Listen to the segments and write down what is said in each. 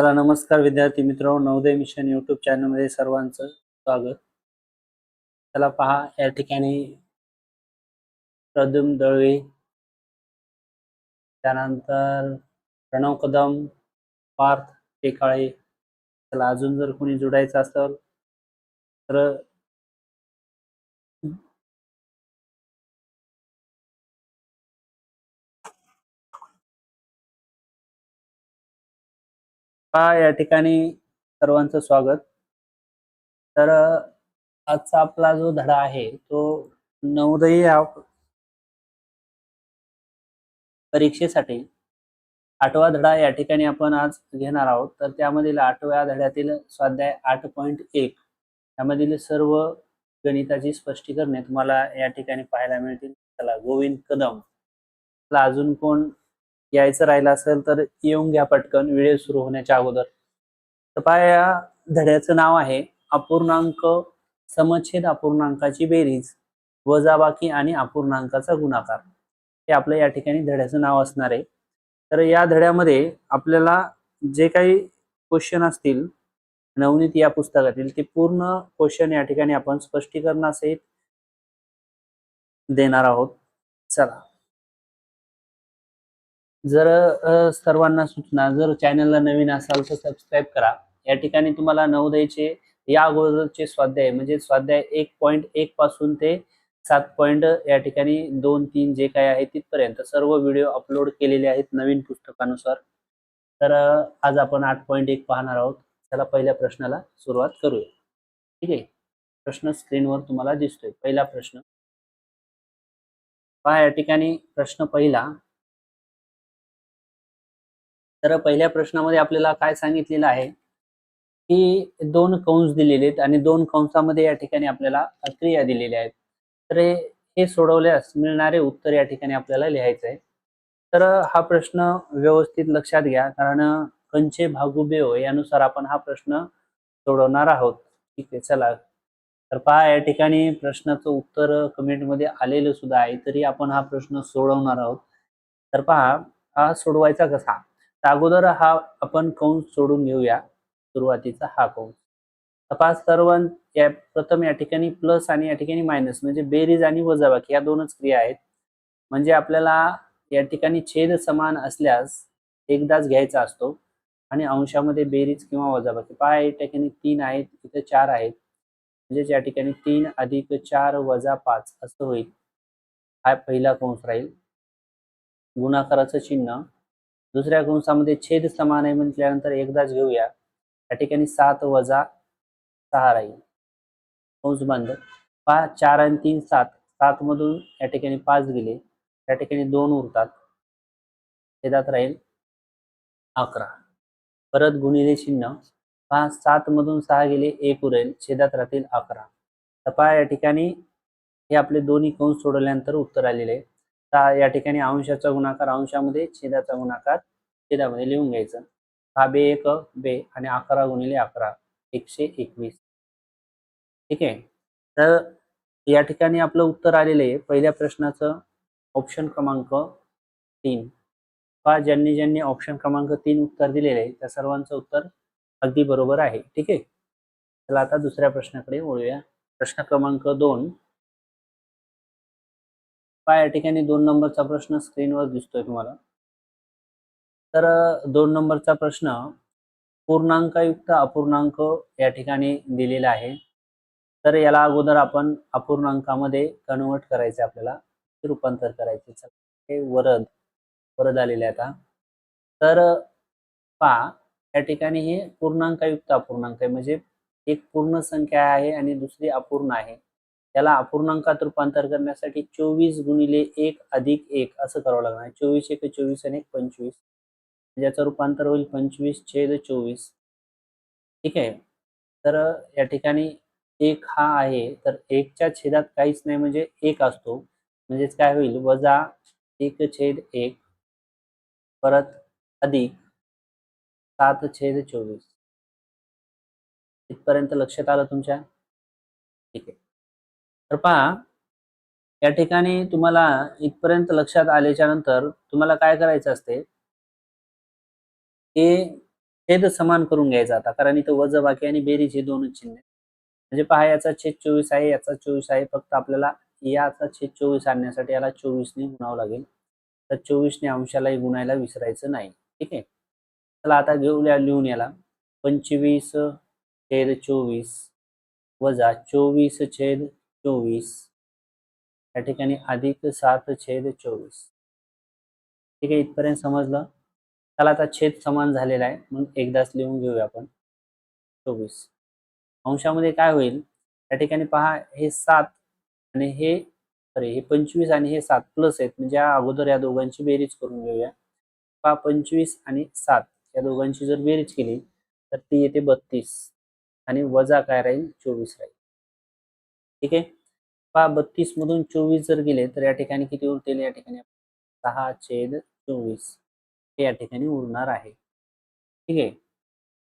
चला नमस्कार विद्यार्थी मित्र नवोदय मिशन युट्यूब चॅनलमध्ये सर्वांचं स्वागत. चला पहा या ठिकाणी प्रद्युम दळवे त्यानंतर प्रणव कदम पार्थ टेकाळे. चला अजून जर कोणी जोडायचं असेल तर पहा या ठिकाणी सर्वांचं स्वागत. तर आजचा आपला जो धडा आहे तो नवोदय या परीक्षेसाठी आठवा धडा या ठिकाणी आपण आज घेणार आहोत. तर त्यामधील आठव्या धड्यातील स्वाध्याय आठ पॉईंट एक यामधील सर्व गणिताची स्पष्टीकरणे तुम्हाला या ठिकाणी पाहायला मिळतील. चला गोविंद कदम. अजून कोण यायचं राहिलं असेल तर येऊन घ्या पटकन व्हिडिओ सुरू होण्याच्या अगोदर. तर पहा या धड्याचं नाव आहे अपूर्णांक समच्छेद अपूर्णांकाची बेरीज वजाबाकी आणि अपूर्णांकाचा गुणाकार. हे आपलं या ठिकाणी धड्याचं नाव असणार आहे. तर या धड्यामध्ये आपल्याला जे काही क्वेश्चन असतील नवनीत या पुस्तकातील ते पूर्ण क्वेश्चन या ठिकाणी आपण स्पष्टीकरणासहित देणार आहोत. चला. जर सर्वांना सूचना जर चॅनलला नवीन असाल तर सबस्क्राईब करा. या ठिकाणी तुम्हाला नवोदयचे या अगोदरचे स्वाध्याय म्हणजे स्वाध्याय एक पॉईंट एक पासून ते सात पॉईंट या ठिकाणी दोन तीन जे काय आहे तिथपर्यंत सर्व व्हिडिओ अपलोड केलेले आहेत नवीन पुस्तकानुसार. तर आज आपण आठ पॉईंट एक पाहणार आहोत. त्याला पहिल्या प्रश्नाला सुरुवात करूया. ठीक आहे? प्रश्न स्क्रीनवर तुम्हाला दिसतोय. पहिला प्रश्न. पहा या ठिकाणी प्रश्न पहिला. तर पहिल्या प्रश्नामध्ये आपल्याला काय सांगितलेलं आहे? की दोन कंस दिलेले आहेत आणि दोन कंसामध्ये या ठिकाणी आपल्याला क्रिया दिलेल्या आहेत. तर हे सोडवल्यास मिळणारे उत्तर या ठिकाणी आपल्याला लिहायचं आहे. तर हा प्रश्न व्यवस्थित लक्षात घ्या कारण कंचे भागुबेव यानुसार आपण हा प्रश्न सोडवणार आहोत. ठीक आहे चला. तर पहा या ठिकाणी प्रश्नाचं उत्तर कमेंटमध्ये आलेलं सुद्धा आहे तरी आपण हा प्रश्न सोडवणार आहोत. तर पहा हा सोडवायचा कसा? अगोदर हा आपण कंस सोडून घेऊया. सुरुवातीचा हा कंस. तपास सर्व या प्रथम या ठिकाणी प्लस आणि या ठिकाणी मायनस म्हणजे बेरीज आणि वजाबाकी या दोनच क्रिया आहेत. म्हणजे आपल्याला या ठिकाणी छेद समान असल्यास एकदाच घ्यायचा असतो. आणि अंशामध्ये बेरीज किंवा वजाबाकी. पहा या ठिकाणी तीन आहेत इथं चार आहेत. म्हणजेच या ठिकाणी तीन अधिक चार वजा पाच असं होईल. हा पहिला कंस राहील. गुणाकाराचं चिन्ह. दुसऱ्या कंसामध्ये छेद समान आहे म्हटल्यानंतर एकदाच घेऊया. या ठिकाणी सात वजा सहा राहील. कंस बंद. पाच चार आणि तीन सात. सात मधून या ठिकाणी पाच गेले. या ठिकाणी दोन उरतात. छेदात राहील अकरा. परत गुणिले चिन्ह. पहा सात मधून सहा गेले एक उरेल. छेदात राहतील अकरा. तर पहा या ठिकाणी हे आपले दोन्ही कंस सोडवल्यानंतर उत्तर आलेले आहे. या ठिकाणी अंशाचा गुणाकार अंशामध्ये छेदाचा गुणाकार छेदामध्ये लिहून घ्यायचं. हा बे एक बे आणि अकरा गुणिले अकरा एकशे एकवीस. ठीक आहे? तर या ठिकाणी आपलं उत्तर आलेलं आहे. पहिल्या प्रश्नाचं ऑप्शन क्रमांक तीन. पहा ज्यांनी ज्यांनी ऑप्शन क्रमांक तीन उत्तर दिलेले आहे त्या सर्वांचं उत्तर अगदी बरोबर आहे. ठीक आहे? चला आता दुसऱ्या प्रश्नाकडे वळूया. प्रश्न क्रमांक दोन. पहा या ठिकाणी दोन नंबरचा प्रश्न स्क्रीनवर दिसतोय तुम्हाला. तर दोन नंबरचा प्रश्न पूर्णांकयुक्त अपूर्णांक या ठिकाणी दिलेला आहे. तर याला अगोदर आपण अपूर्णांकामध्ये कन्वर्ट करायचे आपल्याला रूपांतर करायचे. हे वरद वरद आलेले आता. तर पहा या ठिकाणी हे पूर्णांकयुक्त अपूर्णांक आहे. म्हणजे एक पूर्ण संख्या आहे आणि दुसरी अपूर्ण आहे. त्याला अपूर्णांकात रूपांतर करण्यासाठी चोवीस गुणिले एक अधिक एक असं करावं लागणार आहे. चोवीस एक चोवीस आणि एक पंचवीस. ज्याचं रूपांतर होईल पंचवीस छेद चोवीस. ठीक आहे? तर या ठिकाणी एक हा आहे तर एकच्या छेदात काहीच नाही म्हणजे एक असतो. म्हणजेच काय होईल? वजा एक छेद एक परत अधिक सात छेद चोवीस. इथपर्यंत लक्षात आलं तुमच्या? तर पहा या ठिकाणी तुम्हाला इथपर्यंत लक्षात आल्याच्यानंतर तुम्हाला काय करायचं असते? ते छेद समान करून घ्यायचा आता कारण इथं वजबाकी आणि बेरीज हे दोनच चिन्ह म्हणजे पहा याचा छेद चोवीस आहे याचा चोवीस आहे फक्त आपल्याला याचा छेद चोवीस आणण्यासाठी याला चोवीसने गुणावं लागेल. तर चोवीसने अंशालाही गुणायला विसरायचं नाही ठीक आहे? चला आता घेऊया लिहून याला. पंचवीस छेद चोवीस वजा चोवीस छेद चोवीस. या ठिकाणी अधिक सात छेद चोवीस. ठीक आहे इथपर्यंत समजलं? त्याला आता छेद समान झालेला आहे मग एकदाच लिहून घेऊया आपण. चोवीस. अंशामध्ये काय होईल? या ठिकाणी पहा हे सात आणि हे अरे हे पंचवीस आणि हे सात प्लस आहेत. म्हणजे या अगोदर या दोघांची बेरीज करून घेऊया. पहा पंचवीस आणि सात. या दोघांची जर बेरीज केली तर ती येते बत्तीस. आणि वजा काय राहील? चोवीस राहील. ठीक आहे? पहा बत्तीस मधून चोवीस जर गेले तर या ठिकाणी किती उरतील? या ठिकाणी सहा छेद चोवीस हे या ठिकाणी उरणार आहे. ठीक आहे?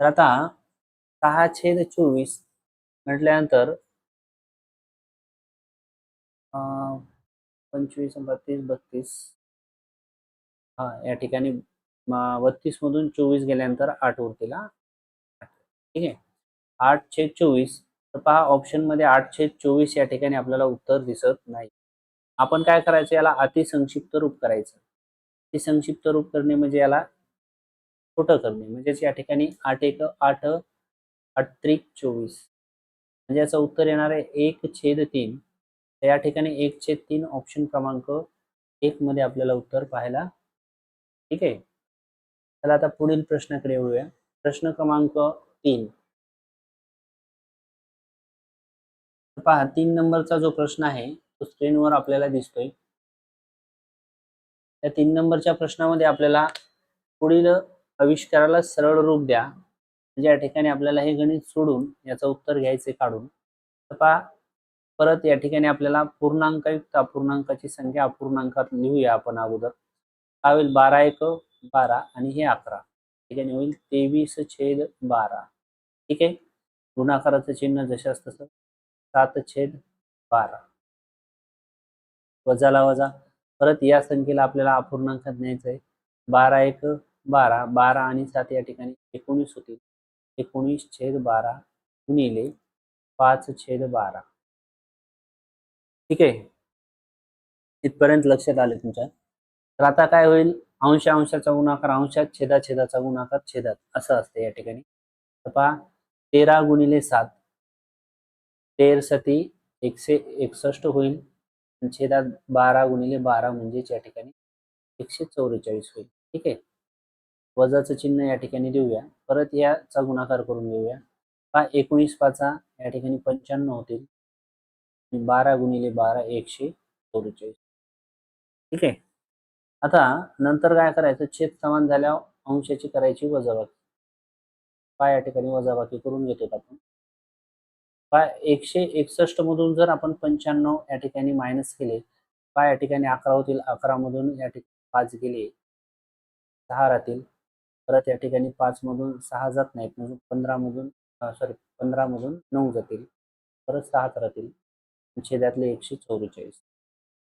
तर आता सहा छेद चोवीस म्हटल्यानंतर अं, पंचवीस बत्तीस बत्तीस हा या ठिकाणी बत्तीस मधून चोवीस गेल्यानंतर आठ उरतील ठीक आहे? आठ छेद चोवीस तर पहा ऑप्शनमध्ये आठ छेद चोवीस या ठिकाणी आपल्याला उत्तर दिसत नाही. आपण काय करायचं? याला अतिसंक्षिप्त रूप करायचं. अतिसंक्षिप्त रूप करणे म्हणजे याला छोटं करणे. म्हणजेच या ठिकाणी आठ एक आठ आठ त्रिक चोवीस. म्हणजे याचं उत्तर येणार आहे एक छेद तीन. तर या ठिकाणी एक छेद तीन ऑप्शन क्रमांक एक मध्ये आपल्याला उत्तर पाहायला ठीक आहे? चला आता पुढील प्रश्नाकडे येऊया प्रश्न क्रमांक तीन. पहा तीन नंबरचा जो प्रश्न आहे तो स्क्रीनवर आपल्याला दिसतोय. त्या तीन नंबरच्या प्रश्नामध्ये आपल्याला पुढील आविष्काराला सरळ रूप द्या. म्हणजे या ठिकाणी आपल्याला हे गणित सोडून याचं उत्तर घ्यायचे काढून. तर पहा परत या ठिकाणी आपल्याला पूर्णांकयुक्त अपूर्णांकाची संख्या अपूर्णांकात लिहूया आपण अगोदर. हा होईल बारा एक बारा आणि हे अकरा. ठिकाणी होईल तेवीस छेद बारा. ठीक आहे? गुणाकाराचं चिन्ह जशास तसं. सात छेद बारा. वजाला वजा. परत या संख्येला आपल्याला अपूर्णांकात न्यायचं आहे बारा एक बारा. बारा आणि सात या ठिकाणी एकोणीस होतील. एकोणीस छेद बारा गुणिले पाच छेद बारा. ठीक आहे? इथपर्यंत लक्षात आले तुमच्या? तर आता काय होईल? अंश अंशाचा गुणाकार अंशात छेदा छेदाचा गुणाकार छेदात असं असतं या ठिकाणी. तर पहा तेरा गुणिले सात. तेर सती एकशे एकसष्ट होईल. छेदात बारा गुणिले बारा म्हणजेच या ठिकाणी एकशे चौवेचाळीस होईल. ठीक आहे? वजाचं चिन्ह या ठिकाणी देऊया. परत याचा गुणाकार करून घेऊया. हा एकोणीस पाचा या ठिकाणी पंच्याण्णव होतील. बारा गुणिले बारा एकशे चौवेचाळीस. ठीक आहे? आता नंतर काय करायचं? छेद समान झाल्यावर अंशाची करायची वजाबाकी. पहा या ठिकाणी वजाबाकी करून घेतो आपण. पहा एकशे एकसष्ट मधून जर आपण पंच्याण्णव या ठिकाणी मायनस केले पहा या ठिकाणी अकरा होतील अकरा मधून या ठिकाणी पाच गेले सहा राहतील. परत या ठिकाणी पाच मधून सहा जात नाहीत म्हणजे पंधरा मधून सॉरी पंधरा मधून नऊ जातील. परत सहाच राहतील. छेदातले एकशे चौवेचाळीस.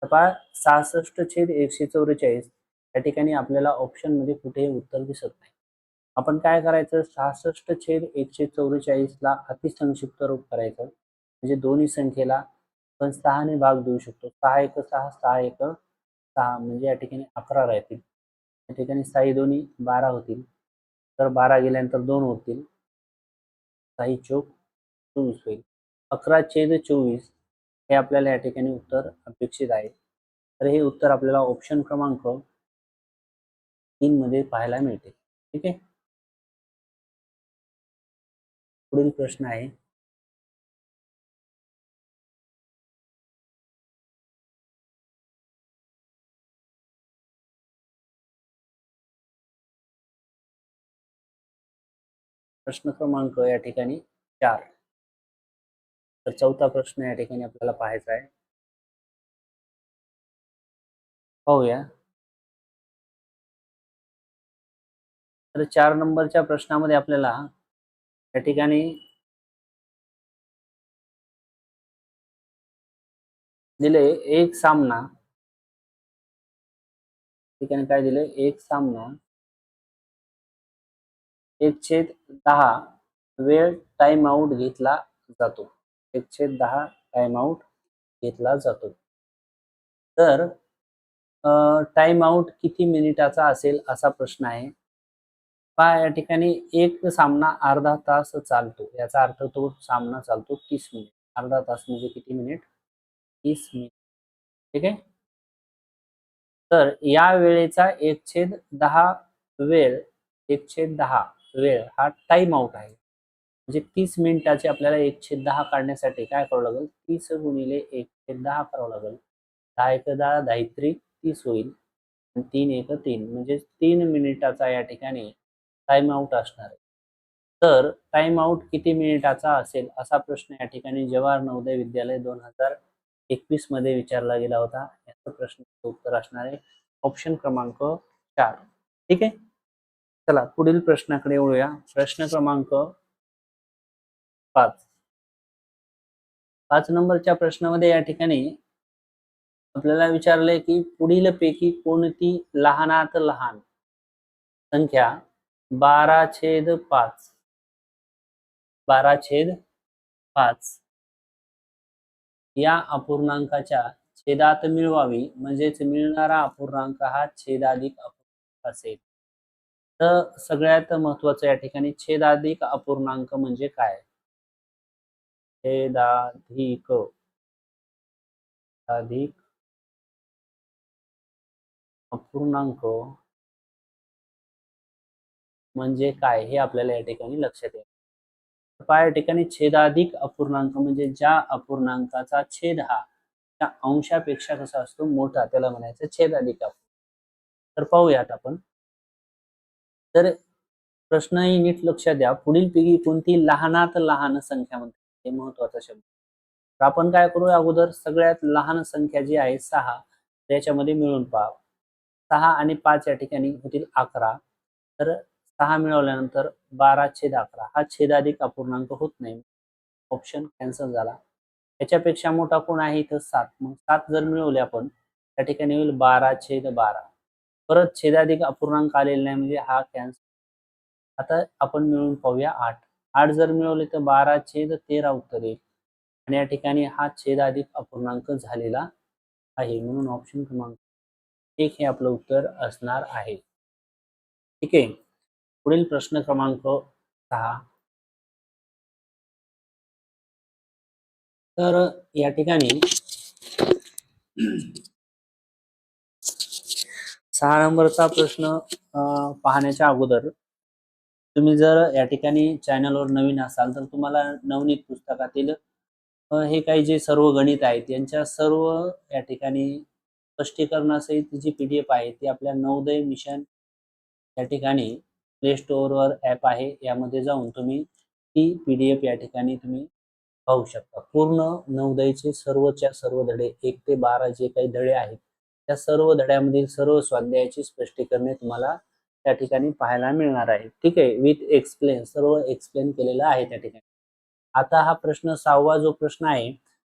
तर पहा सहासष्ट छेद एकशे चौवेचाळीस या ठिकाणी आपल्याला ऑप्शनमध्ये कुठेही उत्तर दिसत नाही. आपण काय करायचं? सहासष्ट छेद एकशे चौवेचाळीसला अतिसंक्षिप्त रूप करायचं. म्हणजे दोन्ही संख्येला आपण सहाने भाग देऊ शकतो. सहा एक सहा सहा एक सहा. म्हणजे या ठिकाणी अकरा राहतील. या ठिकाणी साई दोन्ही बारा होतील. तर बारा गेल्यानंतर दोन होतील. साई चोक चोवीस होईल. अकरा छेद चोवीस हे आपल्याला या ठिकाणी उत्तर अपेक्षित आहे. तर हे उत्तर आपल्याला ऑप्शन क्रमांक तीन मध्ये पाहायला मिळते. ठीक आहे? पुढील प्रश्न आहे. प्रश्न क्रमांक या ठिकाणी चार. तर चौथा प्रश्न या ठिकाणी आपल्याला पाहायचा आहे. पाहूया. तर चार नंबरच्या प्रश्नामध्ये आपल्याला या ठिकाणी दिले एक सामना. ठिकाणी काय दिले? एक सामना. एक छेद दहा वेळ टाइम आउट घेतला जातो. एक छेद दहा टाइम आउट घेतला जातो. तर टाइम आउट किती मिनिटाचा असेल असा प्रश्न आहे. पहा या ठिकाणी एक सामना अर्धा तास चालतो. याचा अर्थ तो सामना चालतो तीस मिनिट. अर्धा तास म्हणजे किती मिनिट? तीस मिनिट. ठीक आहे? तर या वेळेचा एक छेद दहा वेळ एक छेद दहा वेळ हा टाइम आउट आहे. म्हणजे तीस मिनिटाचे आपल्याला एक छेद दहा काढण्यासाठी काय करावं लागेल? तीस गुणिले एक छेद दहा करावं लागेल. दहा एक दहा दहा तीस होईल. तीन एक तीन. म्हणजे तीन मिनिटाचा या ठिकाणी टाइम आउट असणार आहे. तर टाइम आउट किती मिनिटाचा असेल असा प्रश्न या ठिकाणी जवाहर नवोदय विद्यालय दोन हजार एकवीसमध्ये विचारला गेला होता. याचं प्रश्नाचं उत्तर असणार आहे. ऑप्शन क्रमांक चार. ठीक आहे? चला पुढील प्रश्नाकडे वळूया. प्रश्न क्रमांक पाच. पाच नंबरच्या प्रश्नामध्ये या ठिकाणी आपल्याला विचारलंय की पुढील पैकी कोणती लहानात लहान संख्या बारा छेद पाच. बारा छेद पाच. या अपूर्णांकाच्या छेदात मिळवावी म्हणजेच मिळणारा अपूर्णांक हा छेदाधिक अपूर्णांक असेल. तर सगळ्यात महत्वाचं या ठिकाणी छेदाधिक अपूर्णांक म्हणजे काय? छेदाधिक. अधिक अपूर्णांक म्हणजे काय हे आपल्याला या ठिकाणी लक्षात येईल. पहा या ठिकाणी छेदाधिक अपूर्णांक म्हणजे ज्या अपूर्णांकाचा छेद हा त्या अंशापेक्षा कसा असतो मोठा त्याला म्हणायचं छेदाधिक अपूर्णांक. तर पाहूयात आपण. तर प्रश्नही नीट लक्षात द्या. पुढील पैकी कोणती लहानात लहान संख्या म्हणते हे महत्त्वाचा शब्द. तर आपण काय करूया अगोदर? सगळ्यात लहान संख्या जी आहे सहा त्याच्यामध्ये मिळून पाहा. सहा आणि पाच या ठिकाणी होतील अकरा. तर सहा मिळवल्यानंतर बारा छेद अकरा. हा छेदाधिक अपूर्णांक होत नाही. ऑप्शन कॅन्सल झाला. याच्यापेक्षा मोठा कोण आहे इथं? सात. मग सात जर मिळवले आपण त्या ठिकाणी होईल बारा छेद बारा. परत छेदाधिक अपूर्णांक आलेला नाही म्हणजे हा कॅन्सल आता आपण मिळून पाहूया आठ. आठ जर मिळवले तर बारा छेद तेरा उत्तर येईल. आणि या ठिकाणी हा छेदाधिक अपूर्णांक झालेला आहे. म्हणून ऑप्शन क्रमांक एक हे आपलं उत्तर असणार आहे. ठीक आहे? पुढील प्रश्न क्रमांक सहा. तर या ठिकाणी सहा नंबरचा प्रश्न पाहण्याच्या अगोदर तुम्ही जर या ठिकाणी चॅनलवर नवीन असाल तर तुम्हाला नवनीत पुस्तकातील हे काही जे सर्व गणित आहेत यांच्या सर्व या ठिकाणी स्पष्टीकरणासहित जी पी डी एफ आहे ती आपल्या नवोदय मिशन या ठिकाणी प्ले स्टोअरवर ॲप आहे यामध्ये जाऊन तुम्ही ती पी डी एफ या ठिकाणी तुम्ही पाहू शकता. पूर्ण नवोदयचे सर्वच्या सर्व धडे एक ते बारा जे काही धडे आहेत त्या सर्व धड्यामधील सर्व स्वाध्यायाची स्पष्टीकरणे तुम्हाला त्या ठिकाणी पाहायला मिळणार आहे ठीक आहे? विथ एक्सप्लेन सर्व एक्सप्लेन केलेलं आहे त्या ठिकाणी. आता हा प्रश्न सहावा जो प्रश्न आहे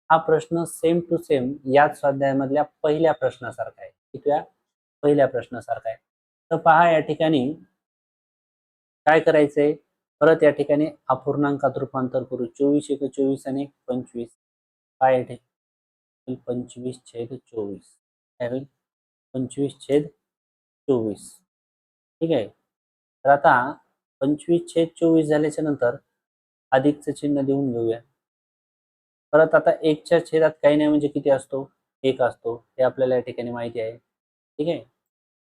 हा प्रश्न सेम टू सेम याच स्वाध्यायामधल्या पहिल्या प्रश्नासारखा आहे. कितव्या पहिल्या प्रश्नासारखा आहे. तर पहा या ठिकाणी काय करायचंय? परत या ठिकाणी अपूर्णांकात रूपांतर करू. चोवीस एक चोवीस आणि पंचवीस. काय पंचवीस छेद चोवीस. काय होईल? पंचवीस छेद चोवीस. ठीक आहे? तर आता पंचवीस छेद चोवीस झाल्याच्यानंतर अधिकचं चिन्ह देऊन घेऊया. परत आता एकच्या छेदात काही नाही म्हणजे किती असतो? एक असतो. हे आपल्याला या ठिकाणी माहिती आहे. ठीक आहे?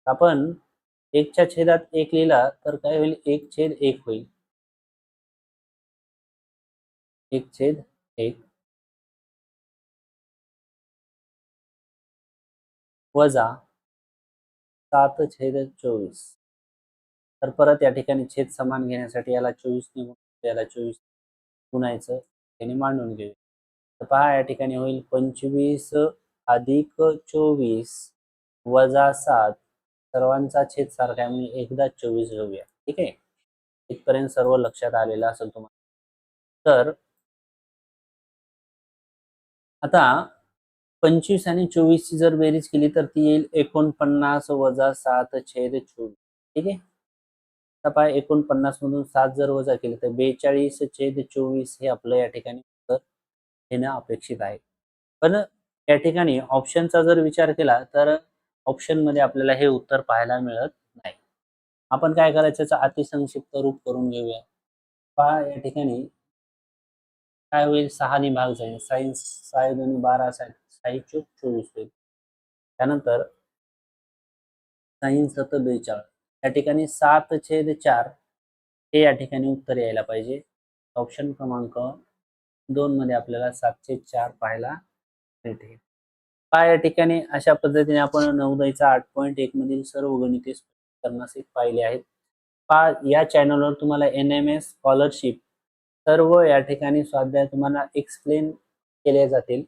आपण एकच्या छेदात एक लिहिला तर काय होईल? एक छेद एक होईल. एक छेद एक. वजा सात छेद चोवीस. तर परत या ठिकाणी छेद समान घेण्यासाठी याला चोवीस निघून याला चोवीस गुणायचं त्याने मांडून घेऊ तर पहा या ठिकाणी होईल पंचवीस अधिक चोवीस वजा सात सर्वांचा छेद सारखा आहे. म्हणजे एकदा चोवीस घेऊया. ठीक आहे? इथपर्यंत सर्व लक्षात आलेलं असेल तुम्हाला. तर आता पंचवीस आणि चोवीसची जर बेरीज केली तर ती येईल एकोणपन्नास वजा सात छेद चोवीस. ठीक आहे? आता पहा एकोणपन्नास मधून सात जर वजा केली तर बेचाळीस छेद चोवीस हे आपलं या ठिकाणी उत्तर येणं अपेक्षित आहे. पण या ठिकाणी ऑप्शनचा जर विचार केला तर ऑप्शनमध्ये आपल्याला हे उत्तर पाहायला मिळत नाही. आपण काय करायचं? याचं अतिसंक्षिप्त रूप करून घेऊया. पहा या ठिकाणी काय होईल? सहानी भाग जाईल साईन्स साई दोन्ही बारा साई साई चोक चोवीस होईल. त्यानंतर साईन सत बेचाळीस. या ठिकाणी सात छेद चार हे या ठिकाणी उत्तर यायला पाहिजे. ऑप्शन क्रमांक दोन मध्ये आपल्याला सातशे चार पाहायला मिळते. पहा या ठिकाणी अशा पद्धतीने आपण नवोदयचा आठ पॉईंट एक मधील सर्व गणिते करण्यास पाहिले आहेत. पहा या चॅनलवर तुम्हाला एन एम एस स्कॉलरशिप सर्व या ठिकाणी स्वाध्याय तुम्हाला एक्सप्लेन केले जातील.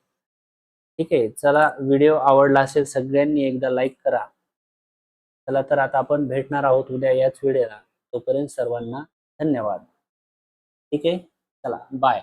ठीक आहे चला व्हिडिओ आवडला असेल सगळ्यांनी एकदा लाईक करा. चला तर आता आपण भेटणार आहोत उद्या याच व्हिडिओला तोपर्यंत सर्वांना धन्यवाद. ठीक आहे चला बाय